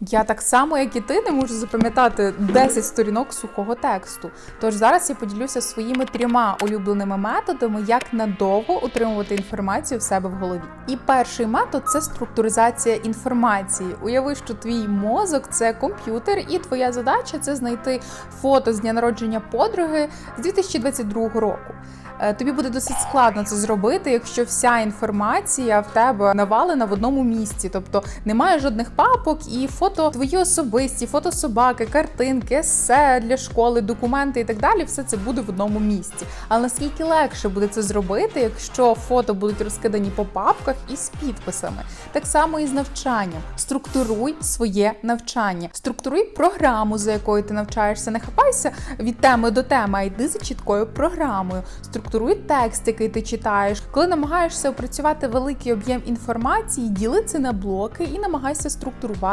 Я так само, як і ти, не можу запам'ятати 10 сторінок сухого тексту. Тож зараз я поділюся своїми трьома улюбленими методами, як надовго утримувати інформацію в себе в голові. І перший метод це структуризація інформації. Уяви, що твій мозок це комп'ютер, і твоя задача це знайти фото з дня народження подруги з 2022 року. Е, Тобі буде досить складно це зробити, якщо вся інформація в тебе навалена в одному місці, тобто немає жодних папок і фото твої особисті, фото собаки, картинки, есе для школи, документи і так далі. Все це буде в одному місці. Але наскільки легше буде це зробити, якщо фото будуть розкидані по папках і з підписами? Так само і з навчанням. Структуруй своє навчання, структуруй програму, за якою ти навчаєшся. Не хапайся від теми до теми, а йди за чіткою програмою. Структуруй текст, який ти читаєш. Коли намагаєшся опрацювати великий об'єм інформації, діли це на блоки і намагайся структурувати